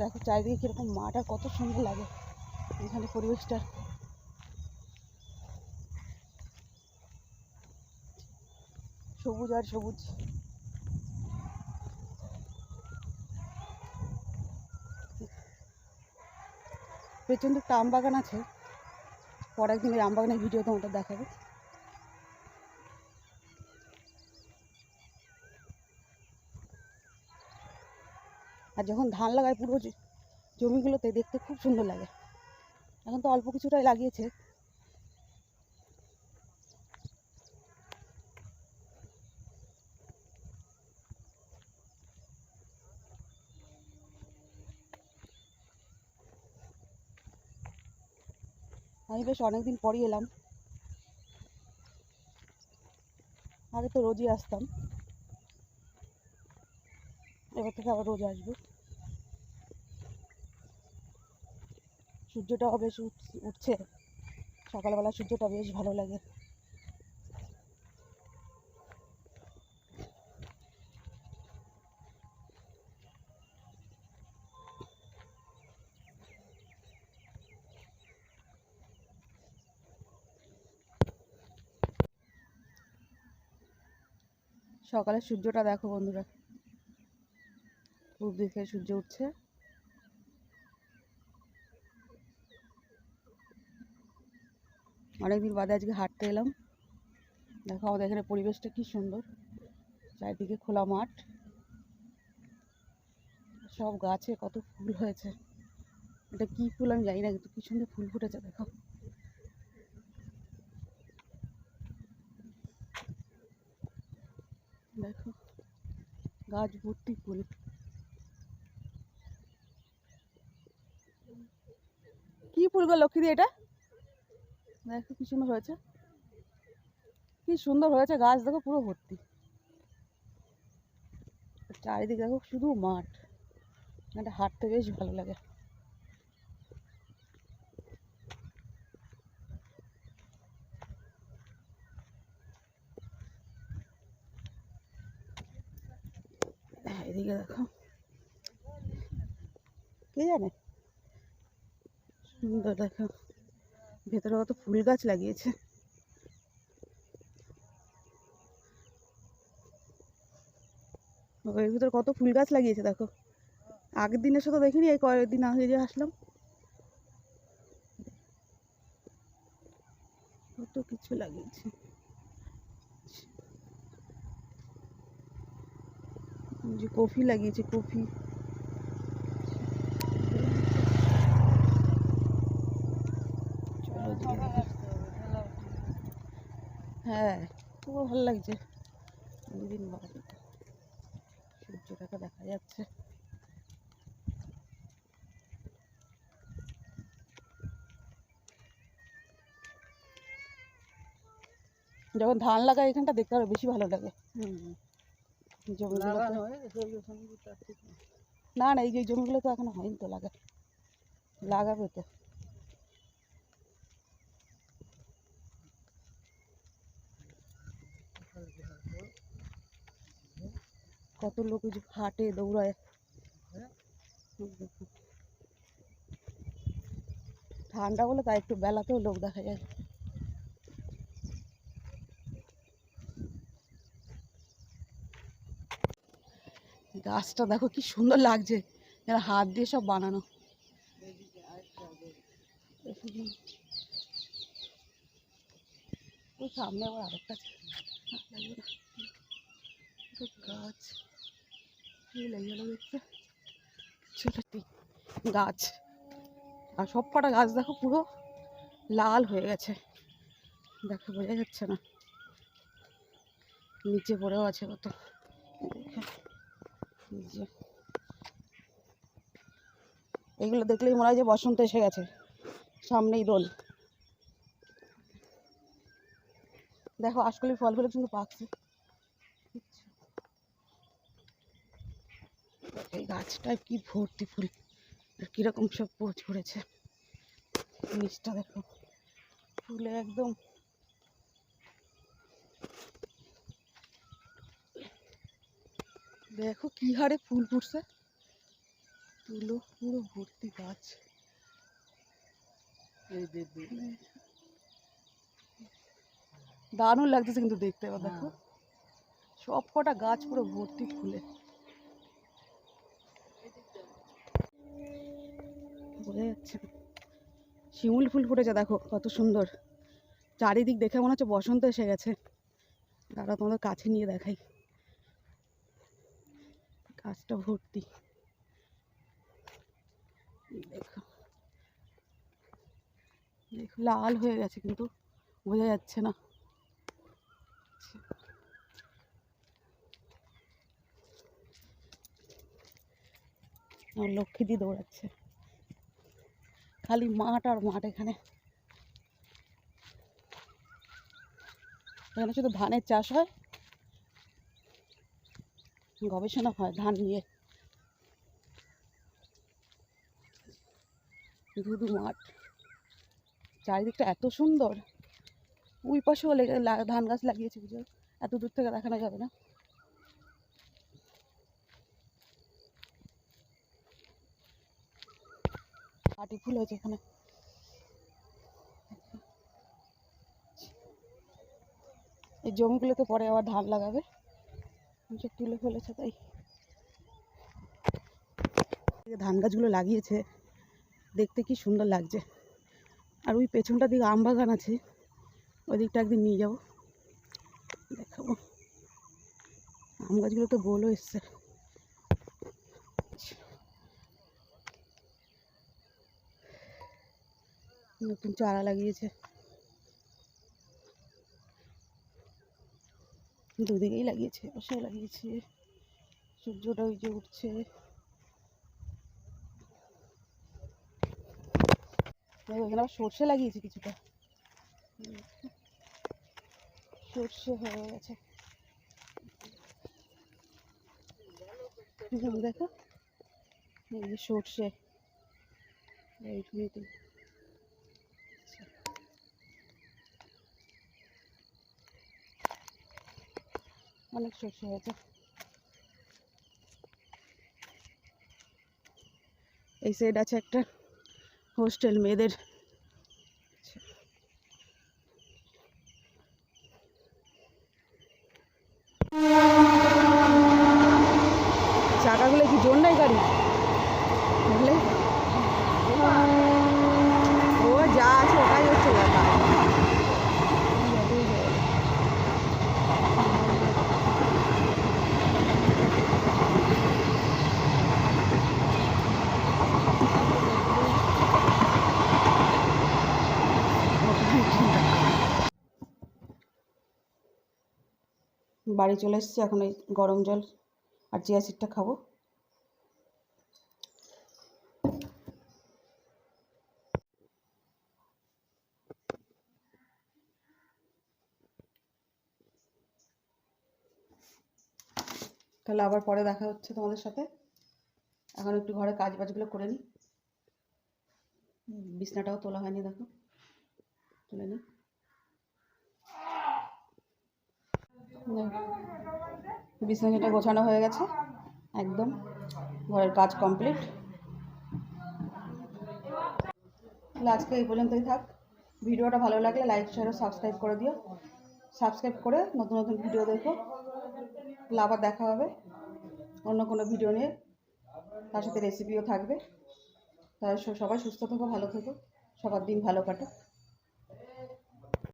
দেখো চারিদিকে কীরকম মাঠ আর কত সুন্দর লাগে এখানে পরিবেশটা। সবুজ আর সবুজ। পেছন দিকটা আম বাগান আছে। পরের একদিন ওই আম বাগানের ভিডিও তোমাদের দেখাবো। আর যখন ধান লাগায় পুরো জমিগুলোতে দেখতে খুব সুন্দর লাগে। এখন তো অল্প কিছুটাই লাগিয়েছে। আমি বেশ অনেকদিন পরই এলাম। আগে তো রোজই আসতাম। এবার থেকে আবার রোজ আসব। সূর্যটাও বেশ উঠ- উঠছে। সকালবেলা সূর্যটা বেশ ভালো লাগে। সকালে সূর্যটা দেখো বন্ধুরা। পূর্ব দিকে সূর্য উঠছে। অনেকদিন বাদে আজকে হাঁটতে এলাম। দেখো আমাদের এখানে পরিবেশটা কি সুন্দর। চারিদিকে খোলা মাঠ। সব গাছে কত ফুল হয়েছে। এটা কি ফুল আমি জানি না, কিন্তু কি সুন্দর ফুল ফুটেছে দেখো দেখো, গাছ ভর্তি ফুল। কি ফুল গো লক্ষ্মী এটা? দেখো কি সুন্দর হয়েছে। কি সুন্দর হয়েছে গাছ, দেখো পুরো ভর্তি। চারিদিকে দেখো শুধু মাঠ। এটা হাঁটতে বেশ ভালো লাগে। এদিকে দেখো। কে জানে? সুন্দর দেখো। ভেতরে কত ফুল গাছ লাগিয়েছে। এর ভিতরে কত ফুল গাছ লাগিয়েছে, দেখো। আগের দিন এসে দেখিনি, এই কয়েকদিন আগে যে আসলাম। কত কিছু লাগিয়েছে। যে কফি লাগিয়েছে, কফি চলো ওদিকে দেখি। হ্যাঁ খুব ভালো লাগছে। দুদিন বাদে সূর্যটাকে দেখা যাচ্ছে। যখন ধান লাগায় এখানটা দেখতে আরও বেশি ভালো লাগে। না না এই যে জমিগুলো তো এখনও হয়নি তো লাগা লাগাবে তো। কত লোক হাটে, দৌড়ায়। ঠান্ডা বলে তাই একটু বেলাতেও লোক দেখা যায়। গাছটা দেখো কি সুন্দর লাগছে হাত দিয়ে সব বানানো। সামনে আবার আরেকটা গাছ কি লেগে গেল দেখতে ছোট গাছ। আর সব কটা গাছ দেখো পুরো লাল হয়ে গেছে। দেখো বোঝা যাচ্ছে না। নিচে পড়েও আছে কত। এগুলো দেখলেই মনে হয় যে বসন্ত এসে গেছে। সামনেই দোল। দেখো আশকলি ফলগুলো কিন্তু পাকছে। এই গাছটায় কি ভর্তি ফুল? আর কীরকম সব পোচ পড়েছে? নিচটা দেখো। ফুলে একদম দেখো কি হারে ফুল ফুটছে। এগুলো পুরো ভর্তি গাছ। দারুণ লাগতেছে কিন্তু দেখতে দেখো। সব কটা গাছ পুরো ভর্তি ফুলে। বোঝা যাচ্ছে। শিমুল ফুল ফুটেছে, দেখো কত সুন্দর। চারিদিক দেখে মনে হচ্ছে বসন্ত এসে গেছে। দাঁড়া তোমাদের কাছে নিয়ে দেখাই। গাছটা ভর্তি। দেখো। দেখো, লাল হয়ে গেছে কিন্তু, বোঝা যাচ্ছে না। আমার লক্ষ্মী দিয়ে দৌড়াচ্ছে। খালি মাঠ আর মাঠ এখানে। এখানে শুধু ধানের চাষ হয়। গবেষণা হয় ধান নিয়ে। শুধু মাঠ। চারিদিকটা এত সুন্দর। ওই পাশেও ধান গাছ লাগিয়েছে বুঝো এত দূর থেকে দেখানো যাবে না। পাটি ফুল হয়েছে এখানে। এই জমিগুলোতে পরে আবার ধান লাগাবে। তুলে ফেলেছে তাই। ধান গাছগুলো লাগিয়েছে। দেখতে কি সুন্দর লাগছে। আর ওই পেছনটার দিকে আম বাগান আছে। ওই দিকটা একদিন নিয়ে যাব। দেখাবো। আম গাছগুলো তো গোলও এসছে। নতুন চারা লাগিয়েছে। দুদিকেই লাগিয়েছে, পাশেও লাগিয়েছে। সূর্যটা ওই যে উঠছে। এই ওখানে আবার সর্ষে লাগিয়েছে কিছুটা। সর্ষে হয়ে গেছে। দেখো সর্ষে। এইখানেতে অনেক সর্ষে হয়েছে এই সাইড আছে একটা হোস্টেল মেয়েদের চাকাগুলো কি জোর নাই গাড়ি বুঝলে ও যা আছে ওটাই হচ্ছে ব্যাপার বাড়ি চলে এসেছি, এখন এই গরম জল আর চিয়া সিডটা খাব। তাহলে আবার পরে দেখা হচ্ছে তোমাদের সাথে। এখন একটু ঘরে কাজ বাজগুলো করে নিই। বিছনাটাও তোলা হয়নি, দেখো। তুলে নিই। বিছানাটা গোছানো হয়ে গেছে, একদম। ঘরের কাজ কমপ্লিট। তাহলে আজকে এই পর্যন্তই থাক। ভিডিওটা ভালো লাগলে লাইক শেয়ার ও সাবস্ক্রাইব করে দিও। সাবস্ক্রাইব করে নতুন নতুন ভিডিও দেখো। আবার দেখা হবে অন্য কোনো ভিডিও নিয়ে। তার সাথে রেসিপিও থাকবে। তাহলে সবাই সুস্থ থেকো, ভালো থেকো। সবার দিন ভালো কাটুক।